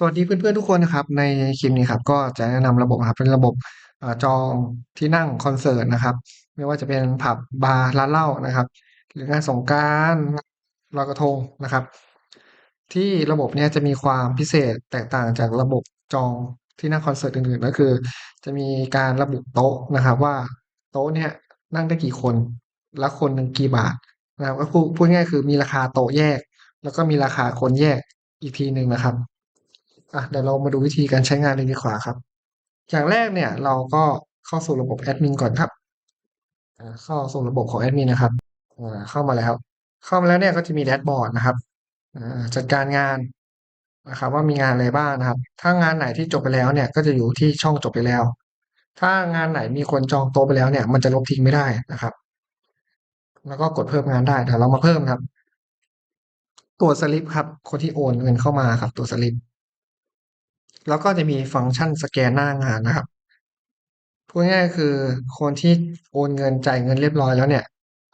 สวัสดีเพื่อนๆทุกคนนะครับ ในคลิปนี้ครับ ก็จะแนะนำระบบครับเป็นระบบอจองที่นั่งคอนเสิร์ตนะครับ ไม่ว่าจะเป็นผับบาร์ร้านเหล้านะครับ หรืองานสงกานต์ลอยกระทงนะครับ ที่ระบบเนี้ยจะมีความพิเศษแตกต่างจากระบบจองที่นั่งคอนเสิร์ตอื่นๆ ก็คือ จะมีการระบุโต๊ะนะครับ ว่าโต๊ะเนี่ยนั่งได้กี่คนและคนหนึ่งกี่บาทนะครับก็พูดง่ายคือมีราคาโต๊ะแยก แล้วก็มีราคาคนแยกอีกทีหนึ่งนะครับ อะเดี๋ยวเรามาดูวิธีการใช้งานเลยดีกว่าครับ อย่างแรกเนี่ยเราก็เข้าสู่ระบบแอดมินก่อนครับอ่าเข้าสู่ระบบของแอดมินนะครับอ่าเข้ามาแล้วเข้ามาแล้วเนี่ยก็จะมีแดชบอร์ดนะครับอ่าจัดการงานนะครับว่ามีงานอะไรบ้างนะครับ ถ้างานไหนที่จบไปแล้วเนี่ยก็จะอยู่ที่ช่องจบไปแล้ว ถ้างานไหนมีคนจองโต๊ะไปแล้วเนี่ย มันจะลบทิ้งไม่ได้นะครับ แล้วก็กดเพิ่มงานได้เดี๋ยวเรามาเพิ่มครับ ตัวสลิปครับ คนที่โอนเงินเข้ามาครับ ตัวสลิป แล้วก็จะมีฟังก์ชันสแกนหน้างานนะครับพูดง่ายคือคนที่โอนเงินจ่ายเงินเรียบร้อยแล้วเนี่ย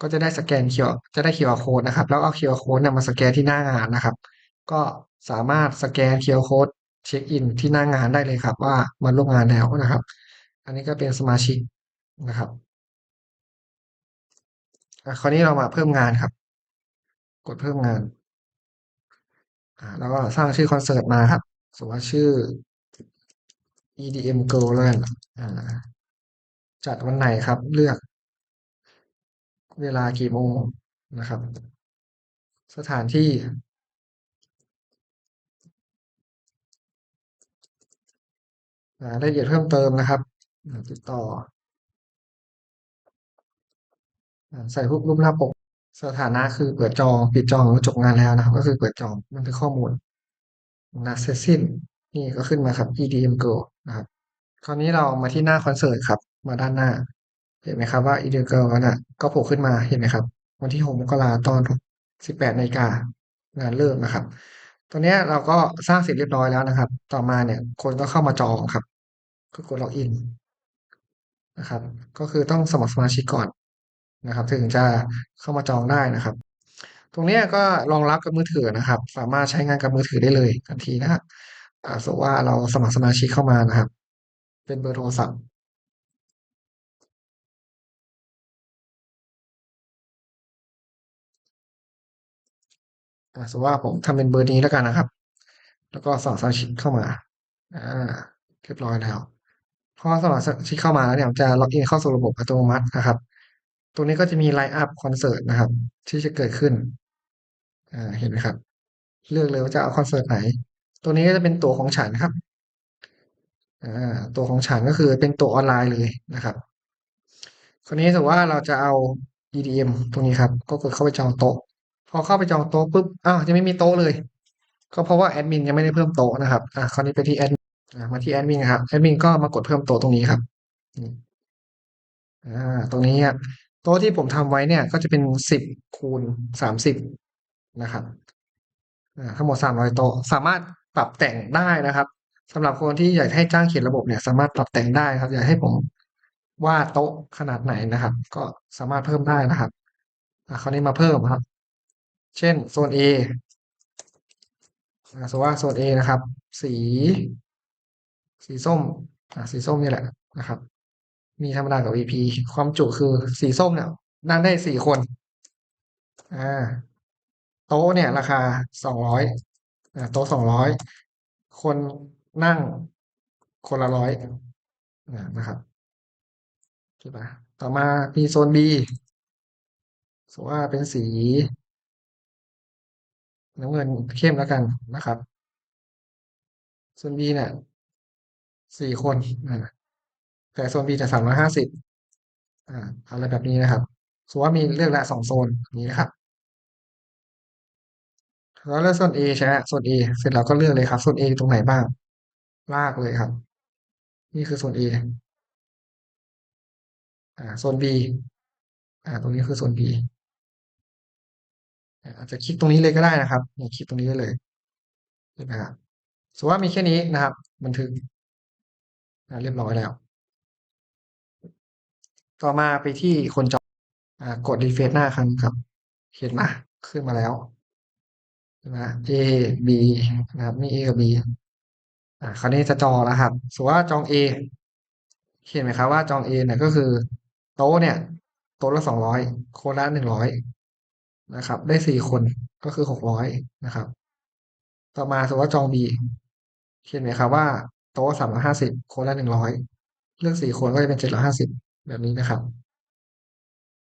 ก็จะได้สแกน QR จะได้ QR code นะครับ แล้วเอา QR code เนี่ยมาสแกนที่หน้างานนะครับ ก็สามารถสแกน QR code เช็คอินที่หน้างานได้เลยครับ ว่ามาร่วมงานแล้วนะครับ อันนี้ก็เป็นสมาชิกนะครับคราวนี้เรามาเพิ่มงานครับ กดเพิ่มงานแล้วก็สร้างชื่อคอนเสิร์ตมาครับ สมมติว่าชื่อ EDM Girl แล้วกันจัดวันไหนครับ เลือก เวลากี่โมงนะครับ สถานที่ รายละเอียดเพิ่มเติมนะครับ ติดต่ออ่าใส่รูปรูปหน้าปก สถานะคือเปิดจอง ปิดจองหรือจบงานแล้วนะครับ ก็คือเปิดจองบันทึกข้อมูล นะเสร็จสิ้น นี่ก็ขึ้นมาครับ EDM Girl นะครับ คราวนี้เรามาที่หน้าคอนเสิร์ตครับ มาด้านหน้า เห็นไหมครับว่า EDM Girl นั้นน่ะก็โผล่ขึ้นมาเห็นไหมครับ วันที่6มกราตอน 18นาฬิกางานเริ่มนะครับตัวนี้เราก็สร้างเสร็จเรียบร้อยแล้วนะครับ ต่อมาเนี่ย คนก็เข้ามาจองครับ ก็กดล็อกอินนะครับ ก็คือต้องสมัครสมาชิกก่อนนะครับ ถึงจะเข้ามาจองได้นะครับ ตรงนี้ก็รองรับกับมือถือนะครับ สามารถใช้งานกับมือถือได้เลยทันทีนะครับอ่าสมมติว่าเราสมัครสมาชิกเข้ามานะครับ เป็นเบอร์โทรศัพท์อ่าสมมติว่าผมทำเป็นเบอร์นี้แล้วกันนะครับ แล้วก็สมัครสมาชิกเข้ามาอ่าเรียบร้อยแล้วพอสมัครสมาชิกเข้ามาแล้วเนี่ยจะล็อกอินเข้าสู่ระบบอัตโนมัตินะครับ ตรงนี้ก็จะมีไลน์อัพคอนเสิร์ตนะครับ ที่จะเกิดขึ้น อ่าเห็นไหมครับ เลือกเลยว่าจะเอาคอนเสิร์ตไหน ตัวนี้ก็จะเป็นตั๋วของฉันครับอ่าตัวของฉันก็คือเป็นตั๋วออนไลน์เลยนะครับคราวนี้สมมติว่าเราจะเอา EDM ตรงนี้ครับ ก็กดเข้าไปจองโต๊ะ พอเข้าไปจองโต๊ะปุ๊บอ้าวจะไม่มีโต๊ะเลย ก็เพราะว่าแอดมินยังไม่ได้เพิ่มโต๊ะนะครับอ่าคราวนี้ไปที่แอดมาที่แอดมินครับแอดมินก็มากดเพิ่มโต๊ะตรงนี้ครับนี่อ่าตรงนี้ครับโต๊ะที่ผมทำไว้เนี่ย ก็จะเป็นสิบคูณสามสิบ นะครับอ่าทั้งหมดสามร้อยโต๊ะสามารถปรับแต่งได้นะครับสำหรับคนที่อยากให้จ้างเขียนระบบเนี่ย สามารถปรับแต่งได้ครับ อยากให้ผมวาดโต๊ะขนาดไหนนะครับ ก็สามารถเพิ่มได้นะครับอ่าคราวนี้มาเพิ่มครับ เช่นโซน A อ่าสมมติว่าโซน A นะครับ สี สีส้มอ่าสีส้มนี่แหละนะครับ มีธรรมดากับ VP ความจุคือสีส้มเนี่ยนั่งได้สี่คน อ่า ต๊ะเนี่ยราคาสองร้อยโต๊ะสองร้อยคนนั่งคนละร้อยนะครับใช่ปะต่อมามีโซน B สมมติว่าเป็นสีน้ำเงินเข้มแล้วกันนะครับส่วน B เนี่ยสี่คนแต่โซน B จะสามร้อยห้าสิบอ่าอะไรแบบนี้นะครับสมมติว่ามีเลือกละสองโซนนี้นะครับ แล้วเลือกโซน A ใช่ไหมโซน A เสร็จแล้วก็เลือกเลยครับโซน A ตรงไหนบ้าง ลากเลยครับ นี่คือโซน A อ่าโซน B อ่า ตรงนี้คือโซน B อาจจะคลิกตรงนี้เลยก็ได้นะครับนี่คลิกตรงนี้ได้เลยเห็นไหมครับสมมติว่ามีแค่นี้นะครับ บันทึกเรียบร้อยแล้ว ต่อมาไปที่คนจอกดรีเฟรชหน้าครั้งครับ เห็นไหมขึ้นมาแล้ว นไหม A B นะครับมี A กับ B อ่าคราวนี้จะจองแล้วครับสมมติว่าจอง A เห็นไหมครับว่าจอง A เนี่ยก็คือ โต๊ะเนี่ย โต๊ะละสองร้อยคนละหนึ่งร้อยนะครับ ได้สี่คนก็คือหกร้อยนะครับ ต่อมาสมมติว่าจอง B เห็นไหมครับว่าโต๊ะสามร้อยห้าสิบคนละหนึ่งร้อยเลือกสี่คนก็จะเป็นเจ็ดร้อยห้าสิบแบบนี้นะครับ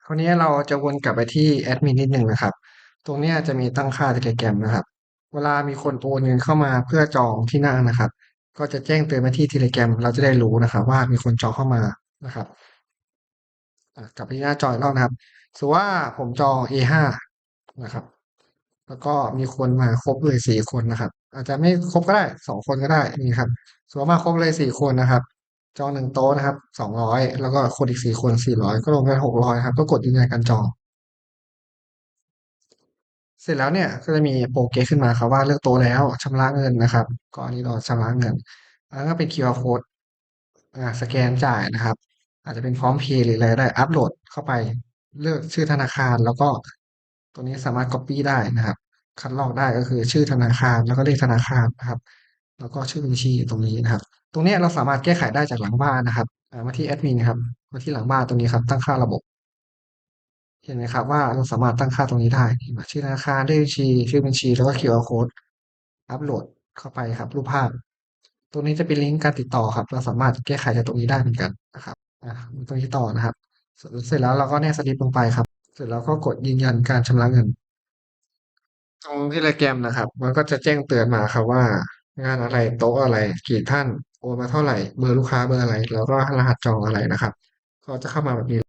คราวนี้เราจะวนกลับไปที่แอดมินนิดหนึ่งนะครับ ตรงนี้จะมีตั้งค่า Telegram นะครับ เวลามีคนโอนเงินเข้ามาเพื่อจองที่นั่งนะครับ ก็จะแจ้งเตือนมาที่ Telegram เราจะได้รู้นะครับ ว่ามีคนจองเข้ามานะครับกลับไปที่หน้าจออีกรอบนะครับสมมติว่าผมจอง A5 นะครับ แล้วก็มีคนมาครบเลยสี่คนนะครับ อาจจะไม่ครบก็ได้สองคนก็ได้นี่ครับสมมติว่ามาครบเลยสี่คนนะครับ จองหนึ่งโต๊ะนะครับสองร้อยแล้วก็คนอีกสี่คนสี่ร้อยก็รวมกันหกร้อยครับก็กดยืนยันการจอง เสร็จแล้วเนี่ยก็จะมีโปรเกสขึ้นมาครับว่าเลือกโต๊ะแล้วชำระเงินนะครับ ก็อันนี้เราชำระเงิน แล้วก็เป็น QR code อ่าสแกนจ่ายนะครับ อาจจะเป็นพร้อมเพย์หรืออะไรก็ได้อัปโหลดเข้าไปเลือกชื่อธนาคารแล้วก็ตัวนี้สามารถ Copy ได้นะครับ คัดลอกได้ก็คือชื่อธนาคารแล้วก็เลขธนาคารนะครับ แล้วก็ชื่อบัญชีตรงนี้นะครับ ตรงนี้เราสามารถแก้ไขได้จากหลังบ้านนะครับมาที่แอดมินครับมาที่หลังบ้านตรงนี้ครับตั้งค่าระบบ เห็นไหมครับว่าเราสามารถตั้งค่าตรงนี้ได้ชื่อธนาคารเลขบัญชีชื่อบัญชี แล้วก็ QR code อัปโหลดเข้าไปครับรูปภาพ ตรงนี้จะเป็นลิงก์การติดต่อครับ เราสามารถแก้ไขจากตรงนี้ได้เหมือนกันนะครับอ่าตรงนี้ต่อนะครับเสร็จเสร็จแล้วเราก็แนบสลิปลงไปครับ เสร็จแล้วก็กดยืนยันการชำระเงิน ตรงที่รแกมนะครับ มันก็จะแจ้งเตือนมาครับว่า งานอะไรโต๊ะอะไร กี่ท่านโอนมาเท่าไหร่เบอร์ลูกค้าเบอร์อะไร แล้วก็รหัสจองอะไรนะครับ ก็จะเข้ามาแบบนี้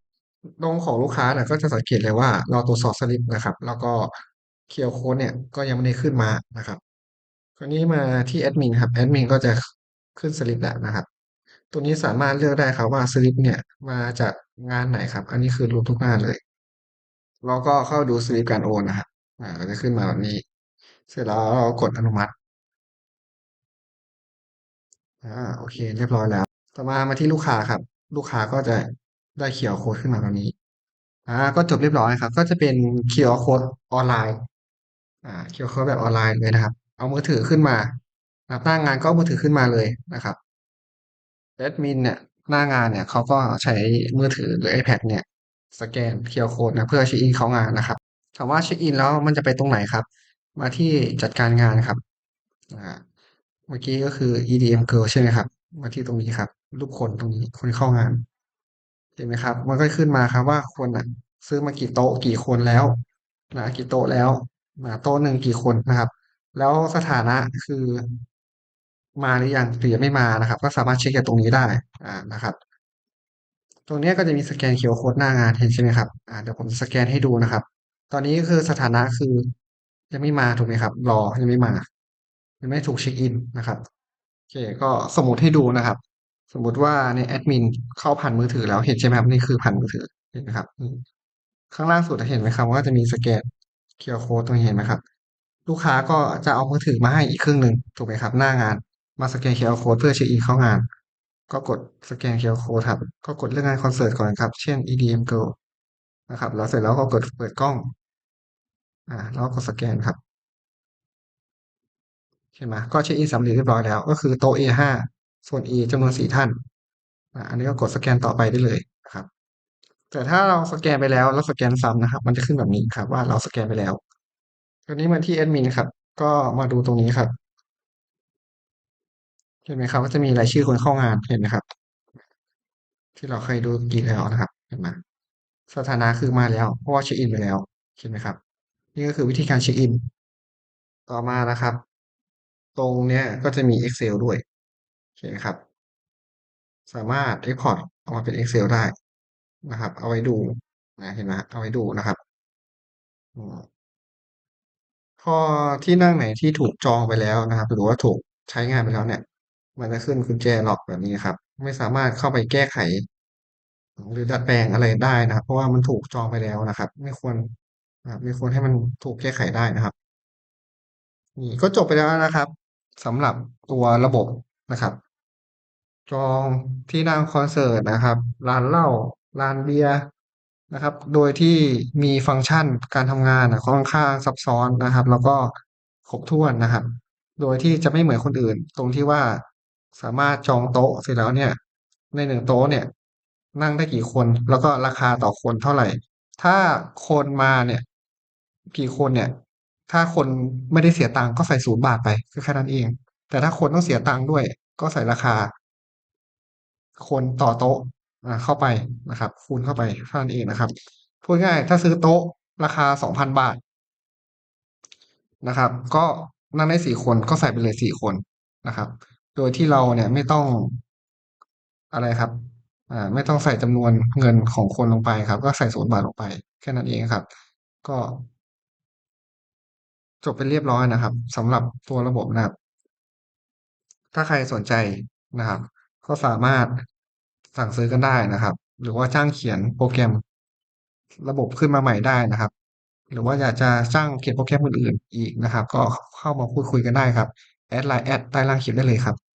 ตรงของลูกค้าเนี่ยก็จะสังเกตเลยว่า เราตรวจสอบสลิปนะครับ แล้วก็เคียร์โค้ดเนี่ยก็ยังไม่ได้ขึ้นมานะครับคราวนี้มาที่แอดมินครับแอดมินก็จะขึ้นสลิปแล้วนะครับ ตัวนี้สามารถเลือกได้ครับว่าสลิปเนี่ยมาจากงานไหนครับ อันนี้คือรวมทุกงานเลยเราก็เข้าดูสลิปการโอนนะครับอ่าก็จะขึ้นมาแบบนี้ เสร็จแล้วเรากดอนุมัติอ่าโอเค เรียบร้อยแล้ว ต่อมามาที่ลูกค้าครับ ลูกค้าก็จะ ได้เคียร์โค้ดขึ้นมาแบบนี้ อ่า ก็จบเรียบร้อยครับ ก็จะเป็น QR code ออนไลน์ อ่า QR code แบบออนไลน์เลยนะครับ เอามือถือขึ้นมาหน้างานก็มือถือขึ้นมาเลยนะครับแอดมินเนี่ยหน้างานเนี่ยเขาก็ใช้มือถือหรือ iPad เนี่ย สแกน QR code นะเพื่อเช็คอินเข้างานนะครับถามว่าเช็คอินแล้วมันจะไปตรงไหนครับ มาที่จัดการงานครับอ่าเมื่อกี้ก็คือ EDM Girl ใช่ไหมครับ มาที่ตรงนี้ครับ รูปคนตรงนี้คนเข้างาน เห็นไหมครับ มันก็ขึ้นมาครับว่าคนอะ ซื้อมากี่โต๊ะกี่คนแล้วนะกี่โต๊ะแล้วนะโต๊ะหนึ่งกี่คนนะครับ แล้วสถานะคือ มาหรือยังหรือยังไม่มานะครับ ก็สามารถเช็คจากตรงนี้ได้ อ่านะครับ ตรงนี้ก็จะมีสแกน QR code หน้างานเห็นใช่ไหมครับอ่าเดี๋ยวผมสแกนให้ดูนะครับ ตอนนี้คือสถานะคือยังไม่มาถูกไหมครับ รอยังไม่มายังไม่ถูกเช็คอินนะครับโอเค ก็สมมติให้ดูนะครับ สมมุติว่าในแอดมินเข้าผ่านมือถือแล้วเห็นใช่ไหมครับนี่คือผ่านมือถือเห็นไหมครับ ข้างล่างสุดเห็นไหมครับ ว่าจะมีสแกน QR code ตรงนี้เห็นไหมครับ ลูกค้าก็จะเอามือถือมาให้อีกครึ่งหนึ่งถูกไหมครับ หน้างานมาสแกน QR code เพื่อเช็คอินเข้างาน ก็กดสแกน QR code ครับก็กดเรื่องงานคอนเสิร์ตก่อนครับ เช่น EDM Girl นะครับแล้วเสร็จแล้วก็กดเปิดกล้อง อ่า แล้วก็กดสแกนครับใช่ไหมก็เช็คอินสำเร็จเรียบร้อยแล้ว ก็คือโต๊ะ A5 ส่วน E จำนวนสี่ท่าน อันนี้ก็กดสแกนต่อไปได้เลยนะครับ แต่ถ้าเราสแกนไปแล้วแล้วสแกนซ้ำนะครับ มันจะขึ้นแบบนี้ครับ ว่าเราสแกนไปแล้วคราวนี้มาที่แอดมินครับ ก็มาดูตรงนี้ครับ เห็นไหมครับว่าจะมีรายชื่อคนเข้างานเห็นไหมครับ ที่เราเคยดูกี่แล้วนะครับเห็นไหมสถานะคือมาแล้ว เพราะว่าเช็คอินไปแล้วเห็นไหมครับ นี่ก็คือวิธีการเช็คอิน ต่อมานะครับ ตรงเนี้ยก็จะมี Excel ด้วย เห็นไหมครับ สามารถ Export ออกมาเป็น Excel ได้นะครับ เอาไว้ดูนะเห็นไหมเอาไว้ดูนะครับพอที่นั่งไหนที่ถูกจองไปแล้วนะครับ หรือว่าถูกใช้งานไปแล้วเนี่ย มันจะขึ้นกุญแจล็อกแบบนี้ครับ ไม่สามารถเข้าไปแก้ไข หรือดัดแปลงอะไรได้นะครับ เพราะว่ามันถูกจองไปแล้วนะครับ ไม่ควรนะไม่ควรให้มันถูกแก้ไขได้นะครับ นี่ก็จบไปแล้วนะครับสำหรับตัวระบบนะครับ จองที่นั่งคอนเสิร์ตนะครับ ร้านเหล้าร้านเบียร์นะครับ โดยที่มีฟังก์ชันการทำงานอะค่อนข้างซับซ้อนนะครับ แล้วก็ครบถ้วนนะครับ โดยที่จะไม่เหมือนคนอื่น ตรงที่ว่าสามารถจองโต๊ะเสร็จแล้วเนี่ย ในหนึ่งโต๊ะเนี่ย นั่งได้กี่คน แล้วก็ราคาต่อคนเท่าไหร่ ถ้าคนมาเนี่ยกี่คนเนี่ย ถ้าคนไม่ได้เสียตังค์ก็ใส่ศูนย์บาทไปก็แค่นั้นเอง แต่ถ้าคนต้องเสียตังค์ด้วย ก็ใส่ราคา คนต่อโต๊ะเข้าไปนะครับ คูณเข้าไปเท่านั้นเองนะครับพูดง่ายถ้าซื้อโต๊ะราคาสองพันบาทนะครับ ก็นั่งได้สี่คนก็ใส่ไปเลยสี่คนนะครับ โดยที่เราเนี่ยไม่ต้องอะไรครับอ่าไม่ต้องใส่จำนวนเงินของคนลงไปครับ ก็ใส่ศูนย์บาทลงไป แค่นั้นเองครับ ก็ จบไปเรียบร้อยนะครับสำหรับตัวระบบนะครับ ถ้าใครสนใจนะครับ ก็สามารถสั่งซื้อกันได้นะครับ หรือว่าจ้างเขียนโปรแกรมระบบขึ้นมาใหม่ได้นะครับ หรือว่าอยากจะจ้างเขียนโปรแกรมอื่นๆอีกนะครับ ก็เข้ามาพูดคุยกันได้ครับแอดไลน์แอดใต้ล่างคลิปได้เลยครับ